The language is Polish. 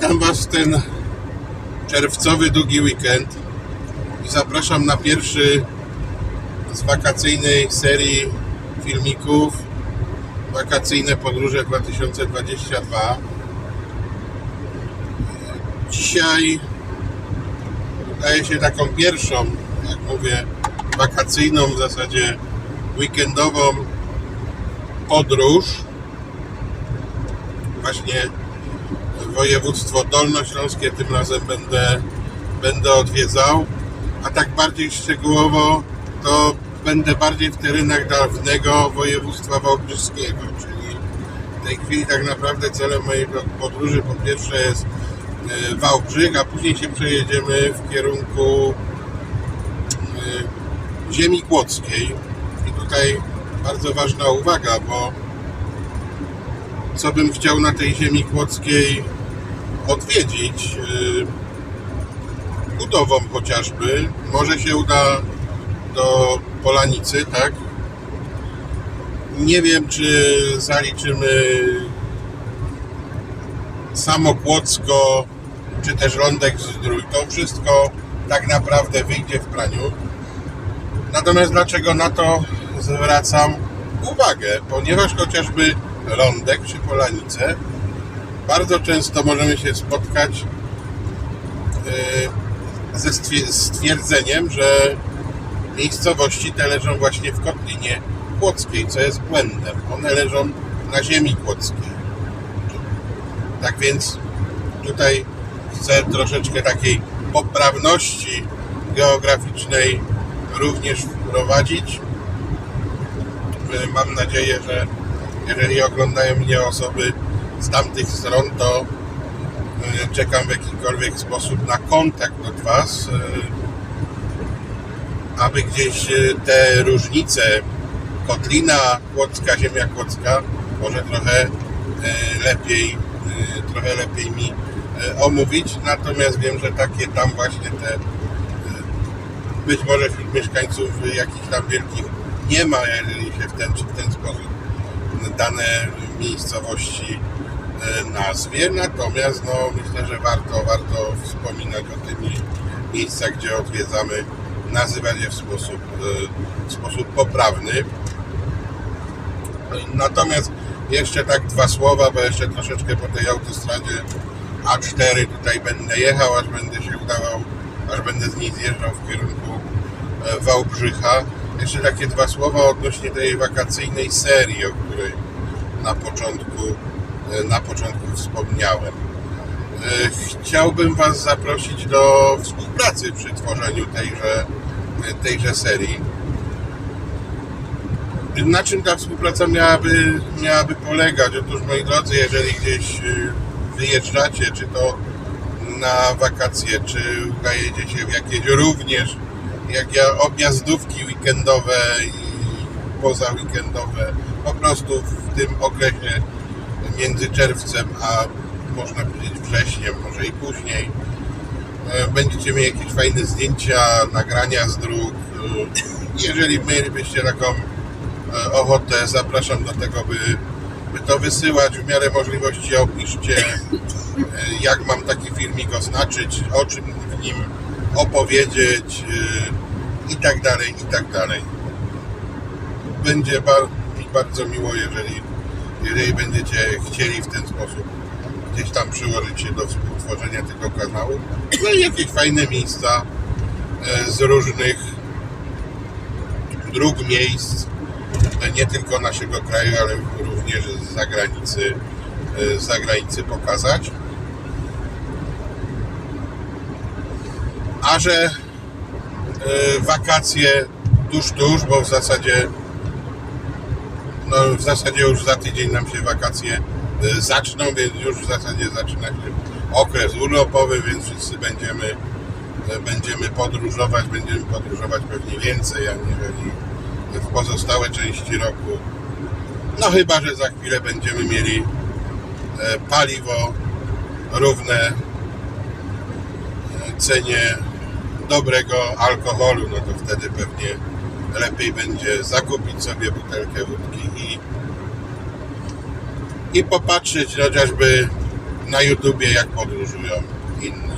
Witam Was w ten czerwcowy, długi weekend i zapraszam na pierwszy z wakacyjnej serii filmików Wakacyjne Podróże 2022. Dzisiaj daje się taką pierwszą, jak mówię, wakacyjną, w zasadzie weekendową podróż. Właśnie województwo dolnośląskie tym razem będę, będę odwiedzał, a tak bardziej szczegółowo to będę bardziej w terenach dawnego województwa wałbrzyskiego, czyli w tej chwili tak naprawdę celem mojej podróży po pierwsze jest e, Wałbrzych, a później się przejedziemy w kierunku e, ziemi kłodzkiej. I tutaj bardzo ważna uwaga, bo co bym chciał na tej ziemi kłodzkiej odwiedzić budową chociażby. Może się uda do Polanicy, tak? Nie wiem, czy zaliczymy samo Kłodzko, czy też Lądek Zdrój. To wszystko tak naprawdę wyjdzie w praniu. Natomiast dlaczego na to zwracam uwagę? Ponieważ chociażby Lądek czy Polanice bardzo często możemy się spotkać yy, ze stwier- stwierdzeniem, że miejscowości te leżą właśnie w Kotlinie Kłodzkiej, co jest błędem. One leżą na ziemi kłodzkiej. Tak więc tutaj chcę troszeczkę takiej poprawności geograficznej również wprowadzić. Yy, Mam nadzieję, że jeżeli oglądają mnie osoby z tamtych stron, to y, czekam w jakikolwiek sposób na kontakt od Was, y, aby gdzieś y, te różnice Kotlina Kłodzka, Ziemia Kłodzka może trochę lepiej trochę lepiej mi omówić, natomiast wiem, że takie tam właśnie te być może wśród mieszkańców jakichś tam wielkich nie ma, jeżeli się w ten czy w ten sposób dane miejscowości e, nazwie, natomiast no, myślę, że warto, warto wspominać o tych mi- miejscach, gdzie odwiedzamy, nazywać je w sposób, e, w sposób poprawny. Natomiast jeszcze tak dwa słowa, bo jeszcze troszeczkę po tej autostradzie A4 tutaj będę jechał, aż będę się udawał, aż będę z niej zjeżdżał w kierunku e, Wałbrzycha. Jeszcze takie dwa słowa odnośnie tej wakacyjnej serii, o której na początku, e, na początku wspomniałem. E, Chciałbym Was zaprosić do współpracy przy tworzeniu tejże, tejże serii. Na czym ta współpraca miałaby, miałaby polegać? Otóż, moi drodzy, jeżeli gdzieś e, wyjeżdżacie, czy to na wakacje, czy udajecie się w jakieś również jak ja, objazdówki weekendowe i poza weekendowe, po prostu w tym okresie między czerwcem a można powiedzieć wrześniem, może i później. E, Będziecie mieli jakieś fajne zdjęcia, nagrania z dróg. E, Jeżeli mielibyście taką e, ochotę, zapraszam do tego, by, by to wysyłać. W miarę możliwości opiszcie, jak mam taki filmik oznaczyć, o czym w nim opowiedzieć e, i tak dalej, i tak dalej. Będzie mi bardzo miło, jeżeli, jeżeli będziecie chcieli w ten sposób gdzieś tam przyłożyć się do współtworzenia tego kanału. No i jakieś fajne miejsca e, z różnych dróg, miejsc, e, nie tylko naszego kraju, ale również z zagranicy, e, z zagranicy pokazać. A że e, wakacje tuż, tuż, bo w zasadzie no w zasadzie już za tydzień nam się wakacje e, zaczną, więc już w zasadzie zaczyna się okres urlopowy, więc wszyscy będziemy e, będziemy podróżować, będziemy podróżować pewnie więcej, aniżeli w pozostałe części roku. No chyba, że za chwilę będziemy mieli paliwo równe cenie dobrego alkoholu, no to wtedy pewnie lepiej będzie zakupić sobie butelkę wódki i, i popatrzeć chociażby na YouTubie, jak podróżują inni.